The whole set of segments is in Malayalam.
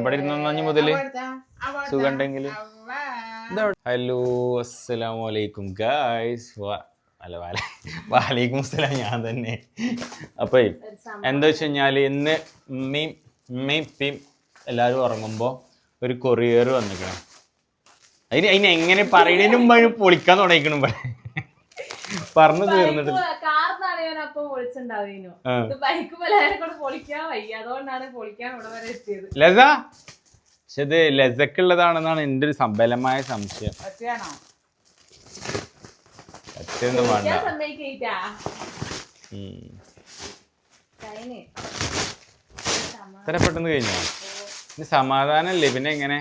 ഇവിടെ ഇരുന്നു മുതൽ. സുഖണ്ടെങ്കിൽ ഹലോ അസ്സലാമു അലൈക്കും ഗായ്സ് അല്ല വാല വാലൈക്കും അസ്സലാം ഞാൻ തന്നെ. അപ്പൊ എന്താ വെച്ച് കഴിഞ്ഞാൽ ഇന്ന് ഉമ്മയും ഉമ്മയും ഇപ്പയും എല്ലാരും ഉറങ്ങുമ്പോ ഒരു കൊറിയർ വന്നിക്കണം. അതിന് അതിന് എങ്ങനെ പറയുന്നതിന് മുമ്പ് പൊളിക്കാൻ തുടങ്ങിക്കണം പറഞ്ഞു കാർന്നാണ് ഞാൻ അപ്പൊ പൊളിച്ചിണ്ടാവുന്നു ആ. ബൈക്ക് പോലെ പൊളിക്കാൻ വയ്യ. അതുകൊണ്ടാണ് പൊളിക്കാൻ ഇവിടെ വരെ എത്തിയത്. ലത പക്ഷെ ഇത് ലതക്കുള്ളതാണെന്നാണ് എന്റെ ഒരു സബലമായ സംശയം. ഒറ്റയാണോ അച്ഛനൊന്നും വേണ്ട. ഞാൻ സമ്മതിക്കാ ഉം. കഴിഞ്ഞ്. ഇത്ര പെട്ടെന്ന് കഴിഞ്ഞോ? സമാധാനം സമാധാനല്ലേ? പിന്നെ എങ്ങനെ?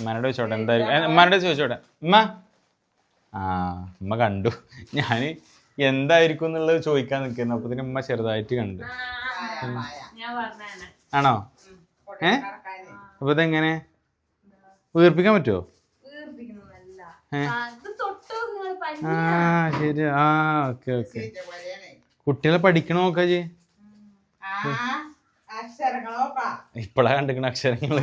ഉമ്മാനോട് ചോദിച്ചോട്ടെ എന്തായാലും ഉമ്മാനോട് ചോദിച്ചോട്ടെ. ഉമ്മ. ആ ഉമ്മ കണ്ടു. ഞാൻ എന്തായിരിക്കും എന്നുള്ളത് ചോദിക്കാൻ നിൽക്കുന്നു. അപ്പൊ ഉമ്മ ചെറുതായിട്ട് കണ്ടു. ഞാൻ പറഞ്ഞാണ് ആണോ? ഏ? അപ്പൊ ഇതെങ്ങനെ? വീർപ്പിക്കാൻ പറ്റുമോ? ആ, ശരി. ആ ഓക്കെ ഓക്കെ. കുട്ടികളെ പഠിക്കണോ നോക്കാ ജി കണ്ടിരിക്കണ ഇപ്പളാ കണ്ടിക്കണ അക്ഷരങ്ങൾ.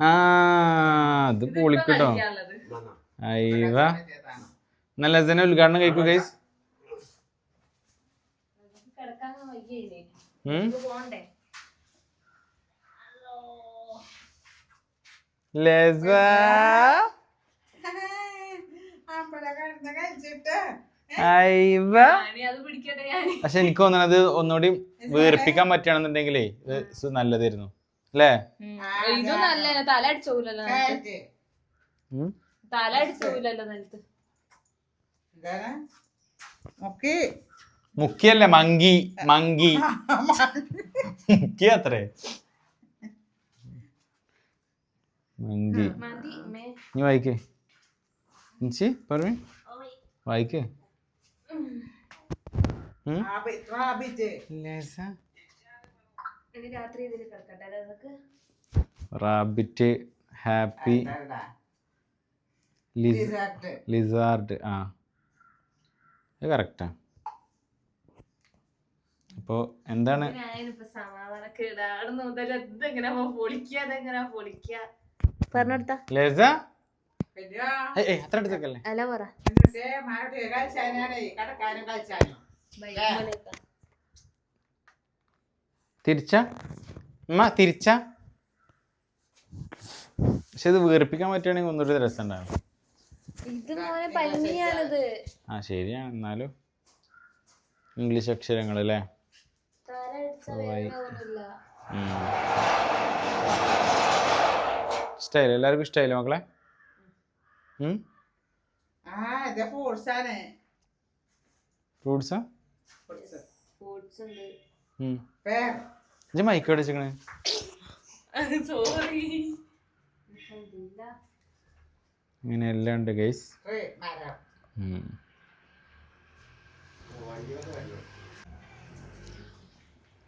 ആ അത് പൊളിക്കട്ടോ. അയ്യവ നല്ല തന്നെ ഉദ്ഘാടനം കഴിക്കൂ ഗൈസ് ലസ. കഴിച്ചിട്ട് പക്ഷെ എനിക്ക് തോന്നണത് ഒന്നുകൂടി വീർപ്പിക്കാൻ പറ്റുകയാണെന്നുണ്ടെങ്കിലേ ഇത് നല്ലതായിരുന്നു. അല്ലേ? ഇതും നല്ല തല അടിച്ചോലല്ലോ കഴിച്ച്. ഉം? തല അടിച്ചോലല്ലോ നിലത്ത് എന്താണ്? മുക്കി. മുക്കിയല്ല മങ്കി മങ്കി. മുക്കി അത്രേ. മങ്കി. നീ വായിക്കേ. പറഞ്ഞു വായിക്കേ. റാബിറ്റ്. ഹാപ്പി. ലിസാർഡ്. ആ. ഇത് കറക്റ്റാ അപ്പോൾ എന്താണ്? സമാധാനം അല്ല പറ. തിരിച്ച? പക്ഷെ ഇത് വീർപ്പിക്കാൻ പറ്റുകയാണെങ്കിൽ ഒന്നുകൂടി രസം ഉണ്ടാവും ഇത് മോനെ പനിയാണിത്. ആ ശരിയാണ് എന്നാലും ഇംഗ്ലീഷ് അക്ഷരങ്ങൾ അല്ലേ? ഇഷ്ടമായില്ലേ എല്ലാവർക്കും ഇഷ്ടമായില്ലേ മക്കളെ? ഫ്രൂട്ട്സ് ഉണ്ട്. മൈക്ക് ഇങ്ങനെ എല്ലാം ഗൈസ്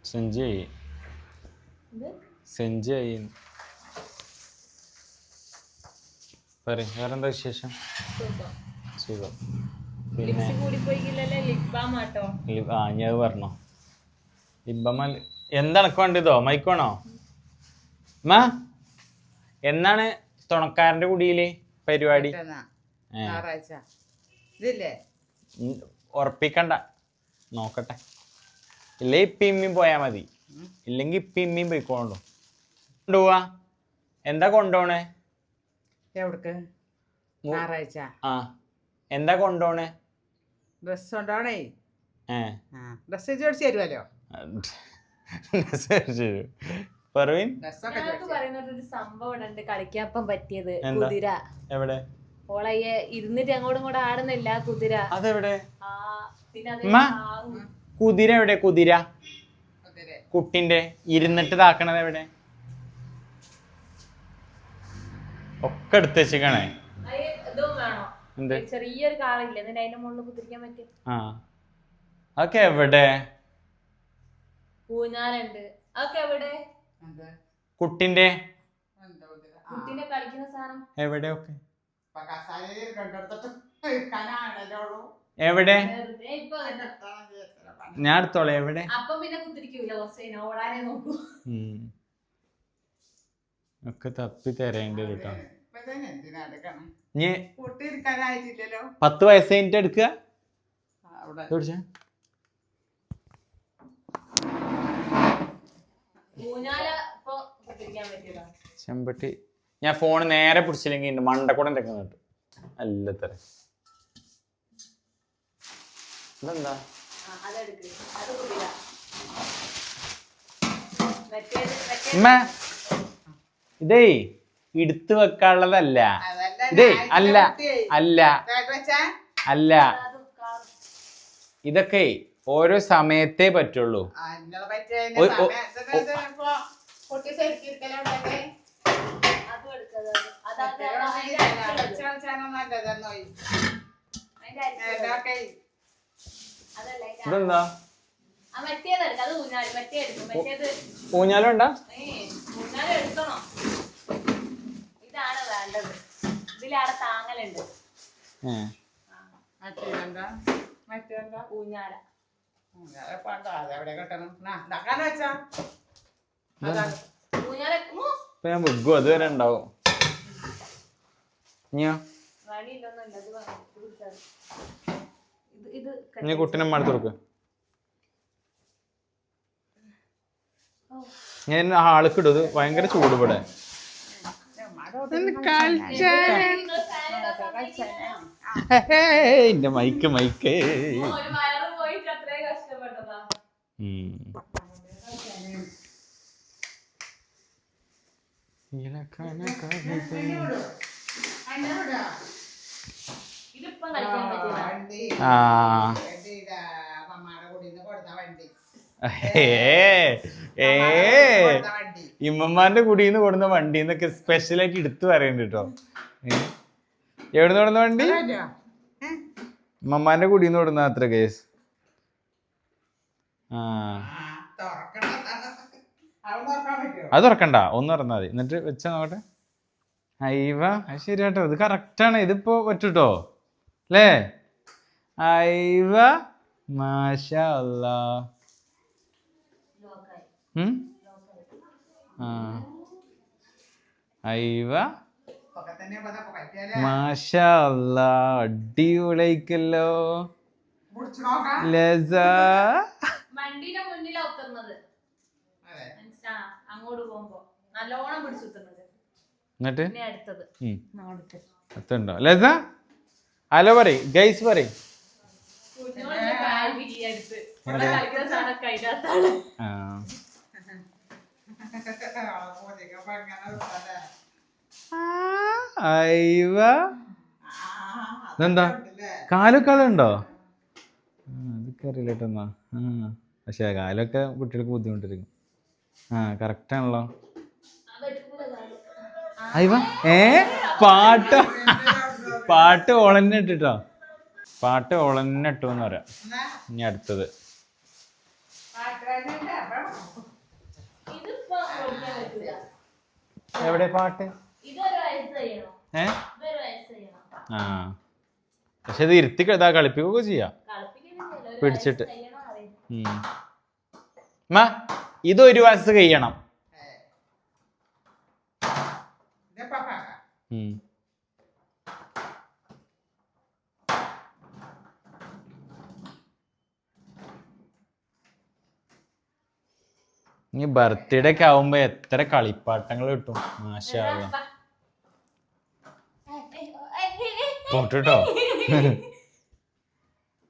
സെഞ്ചി സെഞ്ചായി പറ വേറെന്താ വിശേഷം? സുഖം. പിന്നെ ആ ഞാൻ പറഞ്ഞോ. ഇബമൽ എന്താണ് വേണ്ടതോ? മൈക്കോണോ മാ? എന്നാണ് തുണക്കാരന്റെ കുടിയിൽ പരിപാടി? ഉറപ്പിക്കണ്ട. നോക്കട്ടെ. ഇല്ലേ ഇപ്പം ഇമ്മീം പോയാ മതി. ഇല്ലെങ്കിൽ ഇപ്പം ഇമ്മീം പോയിക്കോണ്ടോ കൊണ്ടുപോവാ. എന്താ കൊണ്ടോണേ? എവിടക്ക്? ഞായറാഴ്ച. ആ. എന്താ കൊണ്ടോണേ? ഡ്രസ് കൊണ്ടോണേ? ആ. ഡ്രസ് ചോദിച്ചു തരുമല്ലോ ഞങ്ങൾക്ക് സംഭവം ഉണ്ട്. കളിക്കാപ്പം പറ്റിയത്. കുതിര. എവിടെ? ഓളയ്യ ഇരുന്നിട്ട് അങ്ങോട്ടും കൂടെ ആടുന്നില്ല കുതിര. അതെവിടെ? കുതിര എവിടെ? കുതിര. കുതിരെ. കുട്ടിന്റെ ഇരുന്നിട്ട് ഇതാക്കണത് എവിടെ? ഒക്കെ എടുത്ത് വെച്ചിക്കണേ. എന്ത്? ചെറിയൊരു കാറില്ലേ എന്നിട്ട് അതിന്റെ മുകളിൽ കുത്തിരിക്കാൻ പറ്റും ആ. അതൊക്കെ എവിടെ? ഊഞ്ഞാലുണ്ട്. അതൊക്കെ എവിടെ? എന്ത്? കുട്ടിന്റെ? കളിക്കുന്ന സാധനം. എവിടെ ഞാൻ എടുത്തോളെ. എവിടെ? അപ്പം പിന്നെ കുത്തിരിക്കൂല കുറച്ച് ഓടാനേ നോക്കൂ. ഒക്കെ തപ്പി തരേണ്ടി കേട്ടോ? ഇനി പത്ത് വയസ്സ് കഴിഞ്ഞിട്ട് എടുക്കുക. ചെമ്പട്ടി. ഞാൻ ഫോൺ നേരെ പിടിച്ചില്ലെങ്കിൽ എന്റെ മണ്ടക്കൂടെ കിട്ടും. അല്ല തര. ഇതെന്താ അത് കുത്തില്ല മറ്റേത് മറ്റേ ഉമ്മ ഇതേ എടുത്തു വെക്കാനുള്ളതല്ല. ഇതേ അല്ല അല്ല. അല്ല. ഇതൊക്കെ ഓരോ സമയത്തെ പറ്റുള്ളൂ. ഇതെന്താ? ആ മറ്റേത് എടുക്ക അത് ഊഞ്ഞാൽ മറ്റേ എടുക്കും മറ്റേത് ഊഞ്ഞാലുണ്ടാ വേണ്ടത് ഇതിലവിടെ താങ്ങലുണ്ട്? ഊഞ്ഞാല. ഞാൻ അതുവരെ ഉണ്ടാവും. ഇനി കുട്ടിനെ മടുത്ത് കൊടുക്ക്. ഞാൻ ആൾക്ക് ഇടും ഭയങ്കര ചൂട് ഇവിടെ. എന്റെ മൈക്ക് മൈക്ക്. ആ. ഏ ഏ. കൊടുത്ത വണ്ടി. ഇമ്മമാന്റെ കുടിയിൽ നിന്ന് കൊടുന്ന വണ്ടി എന്നൊക്കെ സ്പെഷ്യലായിട്ട് എടുത്തു പറയുന്നുണ്ട് കേട്ടോ എവിടെ നിന്ന് കൊടുന്ന വണ്ടി? ഇമ്മമാന്റെ കുടിയിൽ നിന്ന് കൊടുന്ന അത്ര കേസ് ആ? അത് തുറക്കണ്ട. ഒന്ന് തുറന്നാ മതി. എന്നിട്ട് വെച്ചാ നോക്കട്ടെ. അയ്യവ അത് ശരിയാട്ടോ. ഇത് കറക്റ്റാണ് ഇതിപ്പോ പറ്റൂട്ടോ? അല്ലേ? അയ്യവ മാഷാ അല്ലാ ആ. ലസ വണ്ടിയുടെ മുന്നിലാ. മനസ്സിലാ അങ്ങോട്ട് പോകുമ്പോ. നല്ലോണം പിടിച്ചുത്തുന്നത് എന്നിട്ട്? ലസ ഹലോ പറയും ഗൈസ് പറയും. കുഞ്ഞോളുടെ ബാഗ് ഈ അടുത്ത് ഇവിടെ കളിക്കുന്ന സാധനമൊക്കെ അതിനകത്താണ് ആ ആ, ഇതെന്താ അതൊക്കെ അറിയില്ല ആ പക്ഷേ കാലൊക്കെ കുട്ടികൾക്ക് ബുദ്ധിമുട്ടിരിക്കും. ആ കറക്റ്റ് ആണല്ലോ. അതെടുക്കൂല കാൽ. അയ്യവ ഏ? പാട്ട്. പാട്ട് ഓളന്നെ ഇട്ടിട്ടോ? പാട്ട് ഓളന്നെ ഇട്ടു എന്ന്? പറയാം ഇനി അടുത്തത് പാട്ടുകാരനുണ്ട്. അപ്പൊ ഇതിപ്പോ ഓടിക്കാൻ പറ്റൂല എവിടെ പാട്ട്? ഏ? ആ. പക്ഷെ ഇത് ഇരുത്തി ഇതാ കളിപ്പിക്കുകയൊക്കെ ചെയ്യാം. പിടിച്ചിട്ട്. ഉം. ഇത് ഒരു വയസ്സ് കഴിയണം. ഉം. ഇനി ബർത്ത്ഡേ ഒക്കെ ആവുമ്പോ എത്ര കളിപ്പാട്ടങ്ങൾ കിട്ടും? മാഷാ അല്ലാ. പോട്ടെട്ടോ.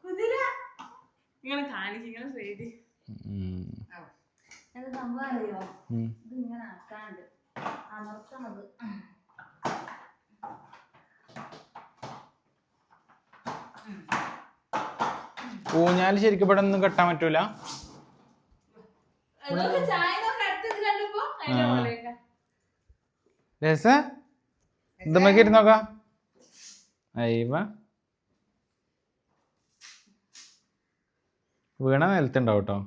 കുതിര. ഇങ്ങനെ കാണിക്കും ഇങ്ങനെ സൈഡ് ഉം. സംഭവം അറിയോ? ഇത് ഇങ്ങനെ ആക്കാണ്ട്. അമർത്തണത് ഊഞ്ഞാൽ ശരിക്കും ഇവിടെ ഒന്നും കെട്ടാൻ പറ്റൂല അതൊക്കെ ചായ നോക്കി അടുത്തത് കണ്ടപ്പോ അതിന്റെ ആ. പോലെയൊക്കെ രസ? ഇതുമ്മക്ക് ഇരുന്നോക്കാം അയ്യവ വീണ നിലത്തുണ്ടാവും കേട്ടോ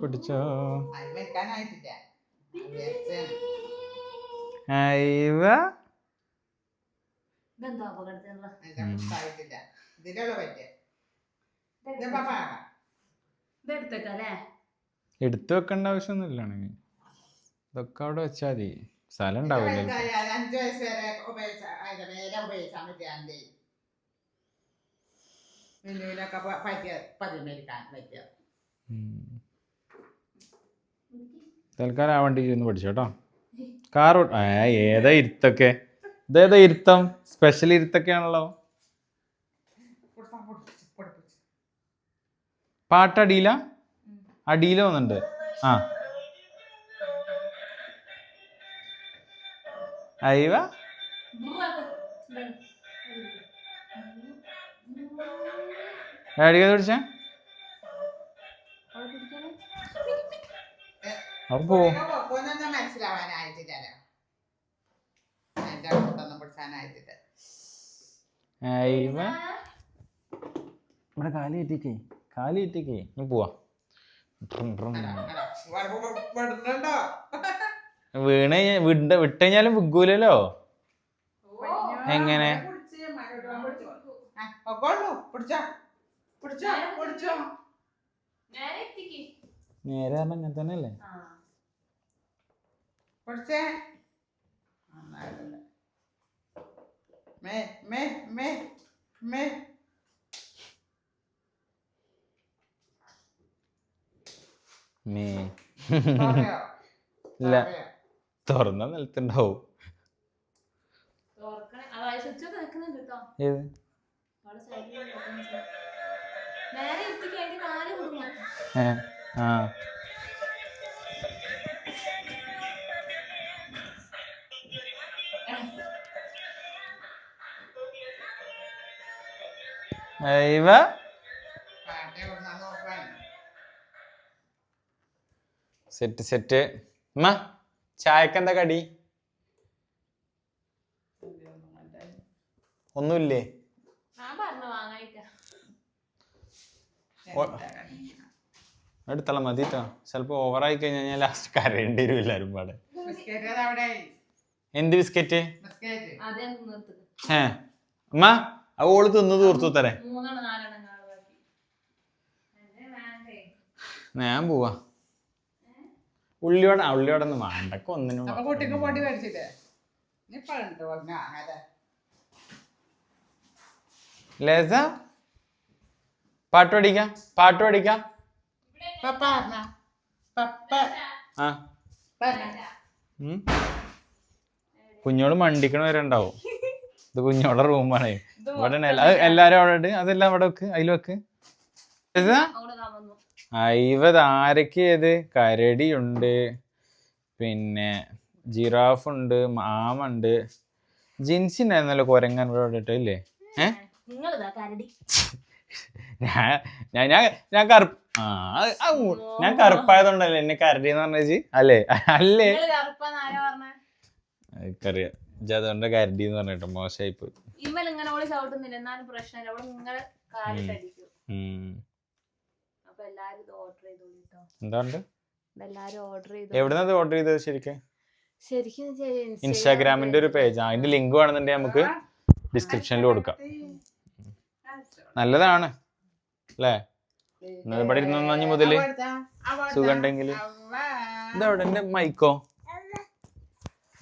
പിടിച്ചാ. അയവ. ഇതെന്താ അപകടത്തിനുള്ള? പറ്റിയ? എടുത്തു വെക്കേണ്ട ആവശ്യമൊന്നുമില്ലാണെങ്കിൽ ഇതൊക്കെ അവിടെ വെച്ചാൽ മതി. സ്ഥലം ഉണ്ടാവില്ല വലുതായാൽ അഞ്ച് വയസ്സ് വരെ ഉപയോഗിച്ച അതിന്റെ മേലെ ഉപയോഗിച്ചാൽ മതി വെല്ലുവിലൊക്കെ പറ്റിയ പതിമേരിക്കാൻ പറ്റിയ തൽക്കാലം ആ വണ്ടി ഇരുന്ന് പഠിച്ചു കേട്ടോ. കാർ ഏതാ ഇരുത്തൊക്കെ? ഇതേതാ ഇരുത്തം? സ്പെഷ്യൽ ഇരുത്തൊക്കെയാണല്ലോ. പാട്ട് അടിയില അടിയില വന്നിട്ടുണ്ട് ആ. അയവ അടിക്കാതെ പിടിച്ച. അപ്പോ ഇവിടെ കാലി കെട്ടിക്കേ. കാലി ഇട്ടിക്കേ. ഇനി പോവാ. വീണ വിട്ട വിട്ടുകഴിഞ്ഞാലും വിഗ്ഗൂലല്ലോ എങ്ങനെ? നേരെ അങ്ങനെ തന്നെ അല്ലേ ആ പിടിച്ചേ നന്നായിട്ടുണ്ട് മേ മേ മേ മേ. മേ? ഇല്ല. തുറന്ന നിലത്തുണ്ടാവും. ഏത്? ഏ ആ. അയവ സെറ്റ് സെറ്റ് ഉമ്മ ചായക്ക് എന്താ കടി? ഒന്നുമില്ലേ? ഞാൻ എടുത്തള മതിട്ടോ ചിലപ്പോ ഓവറായി കഴിഞ്ഞാൽ ലാസ്റ്റ് കരയേണ്ടി വരും എല്ലാരും പാടെ. എന്ത് ബിസ്ക്കറ്റ്? ഏ അമ്മ ഓൾ തിന്ന് തീർത്തു തരേ ഞാൻ പോവാ. ഉള്ളിയോടെ ആ ഉള്ളിയോടെ ഒന്നും വേണ്ടക്ക ഒന്നിനും അപ്പൊ കുട്ടിക്ക് പൊടി മേടിച്ചില്ലേ ഇപ്പൊ ഉണ്ട് അങ്ങനെ ലേസ പാട്ട് പഠിക്കാം പാട്ട് പഠിക്കാം പപ്പ പറഞ്ഞ പപ്പ ആ. പറഞ്ഞ. ഉം. കുഞ്ഞോട് മണ്ടിക്കണ വരെ ഉണ്ടാവും ഇത് കുഞ്ഞോടെ റൂമാണ് ഇവിടെ എല്ലാരും അവിടെ ഉണ്ട്? അതെല്ലാം അവിടെ വെക്ക് അതിൽ വെക്ക്. ലേസാ? അവിടെ ഞാൻ ഏത് കരടിയുണ്ട്. പിന്നെ ജിറാഫ് ഉണ്ട് മാമുണ്ട്. ജിൻസിനായിരുന്നല്ലോ കുരങ്ങൻ ഇവിടെ ഇല്ലേ ഏ ഞാൻ ഞാൻ ഞാൻ കറുപ്പ് ആ ഞാൻ കറുപ്പായതുകൊണ്ടല്ലേ എന്നെ കരടി എന്ന് പറഞ്ഞേച്ചി അല്ലേ? അല്ലേ? പറഞ്ഞേ? എനിക്കറിയാം. അതുകൊണ്ട് കരടി എന്ന് പറഞ്ഞിട്ട് മോശമായി പോയി ഇമ്മൽ ഇങ്ങനെ ഓൾ ചവിട്ടുന്നില്ല. എന്നാലും പ്രശ്നമില്ല. അവൾ നിങ്ങളെ കാലിട്ടടിക്കും എല്ലാരും ഇത് ഓർഡർ ചെയ്തോളൂ കേട്ടോ എന്താണ്ട്? എല്ലാരും ഓർഡർ ചെയ്തു എവിടുന്നത് ഓർഡർ ചെയ്തത് ശരിക്കും? ശരിക്കും ഇൻസ്റ്റാഗ്രാമിന്റെ ഒരു പേജ് അതിന്റെ ലിങ്ക് വേണമെന്നുണ്ടെങ്കിൽ നമുക്ക് ഡിസ്ക്രിപ്ഷനിൽ കൊടുക്കാം. നല്ലതാണ്. അല്ലേ? ഇന്നിവിടെ ഇരുന്നു മുതൽ? സുഖണ്ടെങ്കിൽ ഇതവിടെ? എന്റെ മൈക്കോ?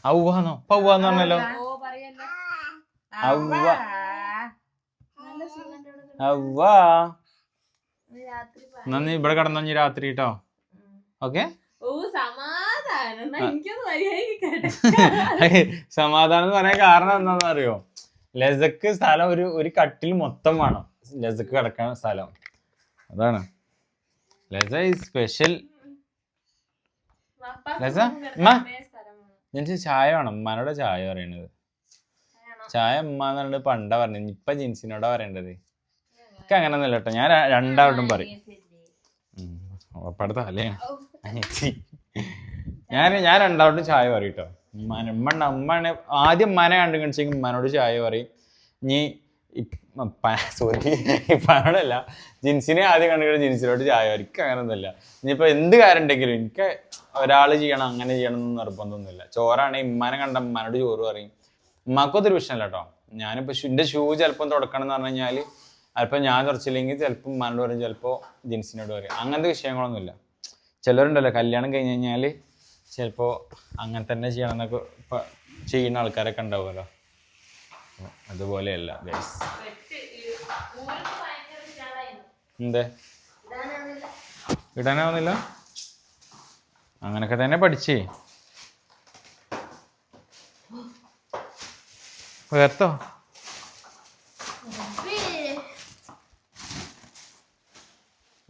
ഔവാന്നോ? പൗവാന്ന് പറഞ്ഞല്ലോ. ഓ പറയല്ലോ. അവ്വ ഇവിടെ കടന്നു അവ്വാ രാത്രി കേട്ടോ. ഓക്കെ? സമാധാനം. എന്നാ പറയാൻ കാരണം എന്താണെന്ന് അറിയോ ലസക്ക് സ്ഥലം ഒരു ഒരു കട്ടിൽ മൊത്തം വേണം. ലസക്ക് കിടക്കാൻ സ്ഥലം. അതാണ്. ലസ ഈസ് സ്പെഷ്യൽ ലസ. എനിക്ക് ചായ വേണം. ഉമ്മാനോട് ചായ പറയണത്. ചായ ഉമ്മ എന്ന് പറഞ്ഞിട്ട് പണ്ടാ പറഞ്ഞത്. ഇപ്പൊ ജിൻസിനോടാ പറയേണ്ടത്. എനിക്ക് അങ്ങനെ ഒന്നുമില്ല കേട്ടോ. ഞാൻ രണ്ടാവട്ടും പറയും. ഞാൻ ഞാൻ രണ്ടാവട്ടും ചായ പറയും കേട്ടോ. ഉമ്മാനെ ഉമ്മ ആദ്യം മന കണ്ടു കണിച്ചെങ്കിൽ ഉമ്മാനോട് ചായ പറയും. ഇനി സോറി ഇപ്പാണല്ല ജിൻസിനെ ആദ്യം കണ്ടിട്ട് ജിൻസിനോട് ചായ എനിക്ക് അങ്ങനൊന്നുമില്ല ഇനിയിപ്പോൾ എന്ത് കാര്യം ഉണ്ടെങ്കിലും എനിക്ക് ഒരാൾ ചെയ്യണം അങ്ങനെ ചെയ്യണം എന്ന് നിർബന്ധമൊന്നുമില്ല. ചോറാണെങ്കിൽ ഇമ്മാനെ കണ്ട ഉമ്മാനോട് ചോറ് പറയും. ഉമ്മാക്കൊത്തൊരു പ്രശ്നമല്ല കേട്ടോ. ഞാനിപ്പോൾ എന്റെ ഷൂ ചിലപ്പം തുടക്കണം എന്ന് പറഞ്ഞു കഴിഞ്ഞാൽ ചിലപ്പോൾ ഞാൻ തുറച്ചില്ലെങ്കിൽ ചിലപ്പോൾ ഉമ്മാനോട് പറയും ചിലപ്പോൾ ജിൻസിനോട് പറയും. അങ്ങനത്തെ വിഷയങ്ങളൊന്നുമില്ല. ചിലരുണ്ടല്ലോ കല്യാണം കഴിഞ്ഞ് കഴിഞ്ഞാൽ ചിലപ്പോൾ അങ്ങനെ തന്നെ ചെയ്യണം എന്നൊക്കെ ചെയ്യുന്ന ആൾക്കാരൊക്കെ ഉണ്ടാവുമല്ലോ. അതുപോലെയല്ല. എന്തേ? ഇടാനാവുന്നില്ല. അങ്ങനൊക്കെ തന്നെ പഠിച്ചേ. ഉയർത്തോ?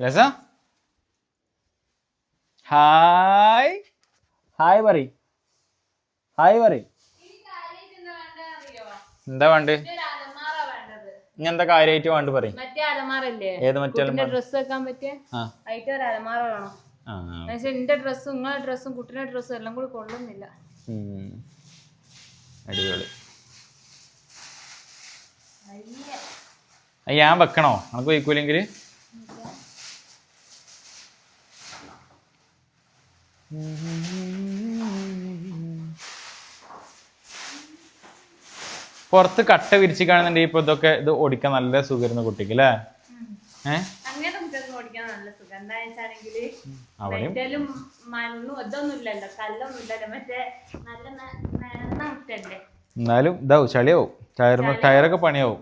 രസ? ഹായ്. ഹായ് പറ ഹായ് പറ എന്താ. ഇനി എന്താ കാര്യമായിട്ട് വേണ്ട പറയും. ഏത് മറ്റേ? ഡ്രസ് വെക്കാൻ പറ്റിയ? അലമാര വേണം. എന്റെ ഡ്രസ്സും നിങ്ങളുടെ ഡ്രസ്സും കുട്ടിയുടെ ഡ്രസ്സും എല്ലാം കൂടി കൊള്ളുന്നില്ല. അടിപൊളി. ഞാൻ വെക്കണോ? നമുക്ക് വയ്ക്കൂലെങ്കിൽ പുറത്ത് കട്ട വിരിച്ച് കാണുന്നുണ്ടെങ്കിൽ ഇപ്പൊ ഇതൊക്കെ ഇത് ഓടിക്കാൻ നല്ല സുഖമായിരുന്നു കുട്ടിക്ക് അല്ലേ? ഏഹ് സുഖം. അവിടെയും? എന്നാലും ഇതാവും ചളിയാവും. ടയർ ടയറൊക്കെ പണിയാവും.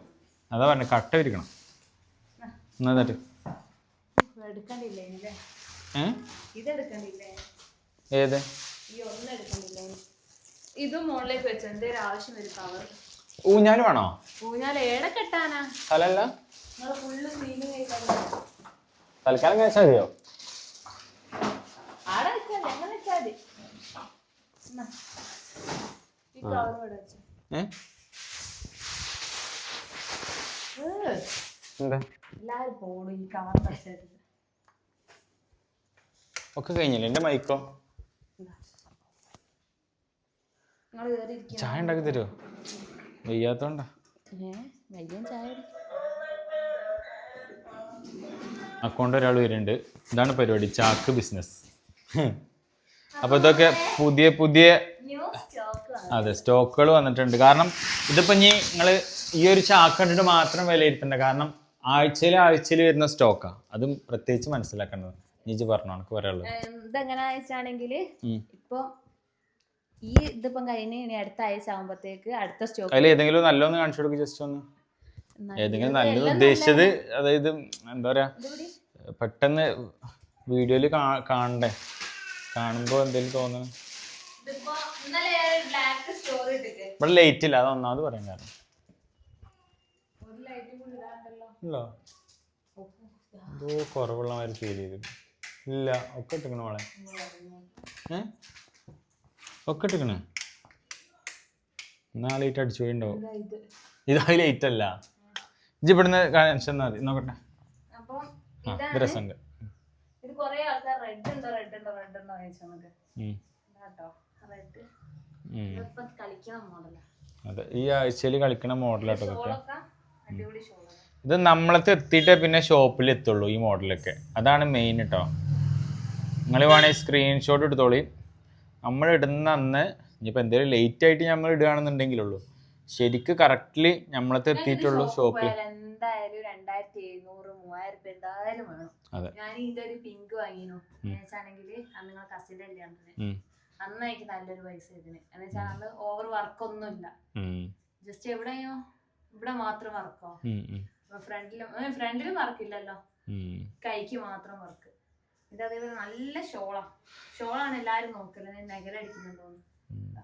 അതാ പറഞ്ഞു കട്ട വിരിക്കണം. എന്നാ എന്നിട്ട്? ഏഹ് ഏത്? ഇത് മുകളിലേക്ക് വെച്ച് എന്തേലും ആവശ്യം വരും കവർ ഊഞ്ഞാൽ ഊഞ്ഞാൽ ഏടെ കെട്ടാനാ? തൽക്കാലം കഴിച്ചാൽ മതിയോ? ഒക്കെ വെച്ചാൽ എങ്ങനെ വെച്ചാൽ മതി എന്നാ. ഈ കവർ ഇവിടെ വെച്ചു ഏഹ് ഏ, എന്താ എല്ലാരും പോടും ഈ കവർ വെച്ചത് ഒക്കെ കഴിഞ്ഞില്ലേ എന്റെ മൈക്കോ നിങ്ങൾ കയറി ഇരിക്കും ചായ ഉണ്ടാക്കി തരുമോ വയ്യാത്തോണ്ടാ. അക്കൗണ്ട് ഒരാൾ വരുന്നുണ്ട്. ഇതാണ് പരിപാടി ചാക്ക് ബിസിനസ്. അപ്പൊ ഇതൊക്കെ പുതിയ പുതിയ അതെ സ്റ്റോക്കുകൾ വന്നിട്ടുണ്ട്. കാരണം ഇതിപ്പോ ഇനി നിങ്ങൾ ഈ ഒരു ചാക്ക് കണ്ടിട്ട് മാത്രം വിലയിരുത്തണ്ട കാരണം ആഴ്ചയിൽ ആഴ്ചയിൽ വരുന്ന സ്റ്റോക്കാ അതും പ്രത്യേകിച്ച് മനസ്സിലാക്കേണ്ടത്. നീജ് പറഞ്ഞു എനിക്ക് പറയാനുള്ളത്. ഇതെങ്ങനെ വെച്ചാണെങ്കിൽ. ഇപ്പൊ ഈ ഇതിപ്പം കഴിഞ്ഞ് ഇനി അടുത്ത ആഴ്ച ആകുമ്പോഴത്തേക്ക് അടുത്ത സ്റ്റോക്ക് അതിൽ ഏതെങ്കിലും നല്ലോന്ന് കാണിച്ചു കൊടുക്ക് ജസ്റ്റ് ഒന്ന്. ഏതെങ്കിലും നല്ലത് ഉദ്ദേശിച്ചത് അതായത് എന്താ പറയാ പെട്ടെന്ന് വീഡിയോയിൽ കാണണ്ടേ? കാണുമ്പോ എന്തെങ്കിലും തോന്നുന്നു ഇവിടെ ലൈറ്റ് ഇല്ല അത് ഒന്നാമത് പറയാൻ കാരണം. ഇല്ലോ. എന്തോ കുറവുള്ള മാതിരി ഫീൽ ചെയ്തു. ഇല്ല ഒക്കെ ഇട്ടിക്കണ മോളെ. ഏ? ഒക്കെ ഇട്ടിക്കണ എന്നാ ലേറ്റ് അടിച്ചു പോയിണ്ടാവും. ഇതാ അത് അല്ല. ഇജ്ജ് ഇവിടുന്ന് കാണിച്ചാൽ മതി നോക്കട്ടെ. ആ ഇത് രസമുണ്ട് അതെ ഈ ആഴ്ചയിൽ കളിക്കണ മോഡലാട്ടോ ഇത് നമ്മളത്തെ എത്തിയിട്ടേ പിന്നെ ഷോപ്പിൽ എത്തുള്ളൂ ഈ മോഡലൊക്കെ അതാണ് മെയിൻ കേട്ടോ നിങ്ങൾ വേണമെങ്കിൽ സ്ക്രീൻഷോട്ട് എടുത്തോളി. നമ്മൾ ഇടുന്ന അന്ന് ഇനിയിപ്പോൾ എന്തെങ്കിലും ലേറ്റ് ആയിട്ട് നമ്മൾ ഇടുകയാണെന്നുണ്ടെങ്കിലുള്ളൂ. ശരിക്ക് കറക്റ്റ്ലി നമ്മളത്തെ എത്തിയിട്ടുള്ളൂ ഷോപ്പിൽ എന്തായാലും രണ്ടായിരത്തി എഴുന്നൂറ് മൂവായിരം രൂപ എന്തായാലും വേണം. ഞാൻ ഇതിന്റെ ഒരു പിങ്ക് വാങ്ങിനു. എന്നുവെച്ചാണെങ്കിൽ അന്ന് നിങ്ങൾ കസിന്റെ കല്യാണത്തിന്. ഉം. അന്ന് എനിക്ക് നല്ലൊരു പൈസ ഇതിന് എന്ന് വെച്ചാൽ അന്ന് ഓവർ വർക്കൊന്നുമില്ല. ജസ്റ്റ് എവിടെയോ ഇവിടെ മാത്രം വർക്കോ ഫ്രണ്ടിലും ഫ്രണ്ടിലും വർക്കില്ലല്ലോ. കൈക്ക് മാത്രം വർക്ക് ഇത് അതേപോലെ നല്ല ഷോളാ. ഷോളാണ് എല്ലാരും നോക്കുന്നത്. നെഗലടിക്കുന്നുണ്ടോന്ന് ഉം.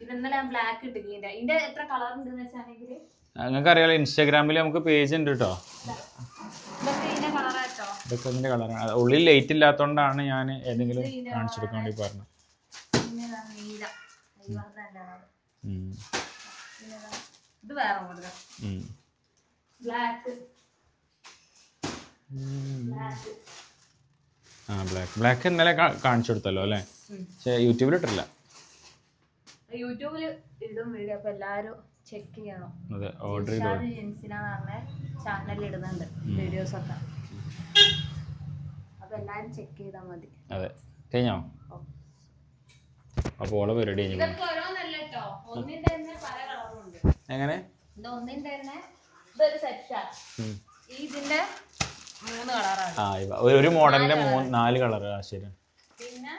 പിന്നെ ഇന്നലെ ഞാൻ ബ്ലാക്ക് ഇട്ട്. ഇതിന്റെ ഇതിന്റെ എത്ര കളർ ഉണ്ടെന്ന് വെച്ചാണെങ്കിൽ നിങ്ങൾക്ക് അറിയാലോ ഇൻസ്റ്റാഗ്രാമിൽ നമുക്ക് പേജ് ഉണ്ട് കേട്ടോ ഇതൊക്കെ ഇതിന്റെ കളറാട്ടോ ഇതൊക്കെ കളറാണ് ഉള്ളിൽ ലൈറ്റ് ഇല്ലാത്തതുകൊണ്ടാണ് ഞാൻ ഏതെങ്കിലും കാണിച്ചു കൊടുക്കാൻ വേണ്ടി പറഞ്ഞത്. പിന്നെ നീല. ഇത്. വേറെ ബ്ലാക്ക് ആ ബ്ലാക്ക് ബ്ലാക്ക് ഇന്നലെ കാണിച്ചു കൊടുത്തല്ലോ അല്ലേ? പക്ഷേ യൂട്യൂബിൽ ഇട്ടില്ല യൂട്യൂബിൽ ഇടും വീഡിയോ അപ്പോൾ എല്ലാരും ചെക്ക് ചെയ്യണം. അതെ ഓർഡർ ചെയ്തു? ജെൻസിനാന്ന് പറഞ്ഞ ചാനലിൽ ഇടുന്നുണ്ട് വീഡിയോസ് ഒക്കെ. അപ്പോൾ എല്ലാരും ചെക്ക് ചെയ്താൽ മതി. അതെ. കഴിഞ്ഞോ? അപ്പോൾ ഓളെ പരിപാടി എങ്ങനെ? ഇതിന്റെ ആ ഇവ. ഒരു- മോഡലിന്റെ മൂന്ന് നാല് കളർ ആ ശരി. പിന്നെ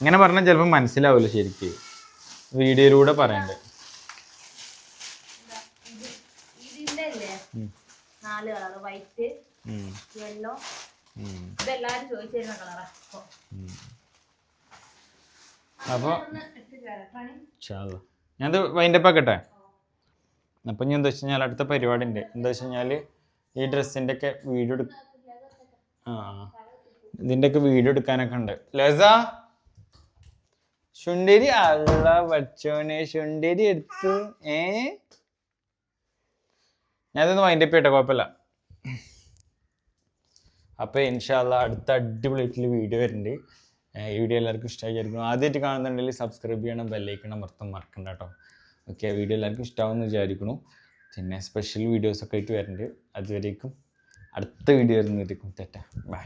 ഇങ്ങനെ പറഞ്ഞാൽ ചിലപ്പോൾ മനസ്സിലാവില്ല ശരിക്ക്. വീഡിയോയിലൂടെ പറയണ്ട? നാല് കളർ വൈറ്റ് യെല്ലോ. ഇതെല്ലാരും ചോദിച്ചു തരുന്ന കളറാ. ഉം. അപ്പൊ. ഞാനത് വൈൻഡപ്പ് ആക്കട്ടെ? അപ്പം ഇനി എന്താ വെച്ച് കഴിഞ്ഞാൽ അടുത്ത പരിപാടി ഉണ്ട് എന്താ വെച്ച് കഴിഞ്ഞാൽ ഈ ഡ്രസ്സിന്റെ ഒക്കെ വീഡിയോ എടുക്ക ആ ഇതിന്റെ ഒക്കെ വീഡിയോ എടുക്കാനൊക്കെ ഉണ്ട്. ലസ ശുണ്ടേരി അള്ള വച്ചോനെ ശുണ്ടേരി എടുത്തു ഏ? ഞാനിതൊന്ന് വൈൻഡപ്പ് ചെയ്യട്ടെ കുഴപ്പമില്ല. അപ്പോൾ ഇൻഷാല്ല അടുത്ത അടിപൊളിയായിട്ടുള്ള വീഡിയോ വരുന്നുണ്ട്. ഈ വീഡിയോ എല്ലാവർക്കും ഇഷ്ടമായിരിക്കും ആദ്യമായിട്ട് കാണുന്നുണ്ടെങ്കിൽ സബ്സ്ക്രൈബ് ചെയ്യണം ബെല്ലൈക്കണം മൊത്തം മറക്കണ്ട കേട്ടോ. ഓക്കെ വീഡിയോ എല്ലാവർക്കും ഇഷ്ടമാവുമെന്ന് വിചാരിക്കുന്നു. പിന്നെ സ്പെഷ്യൽ വീഡിയോസൊക്കെ ആയിട്ട് വരുന്നുണ്ട് അതുവരേക്കും അടുത്ത വീഡിയോ വരുന്നതായിരിക്കും. തെറ്റാ ബൈ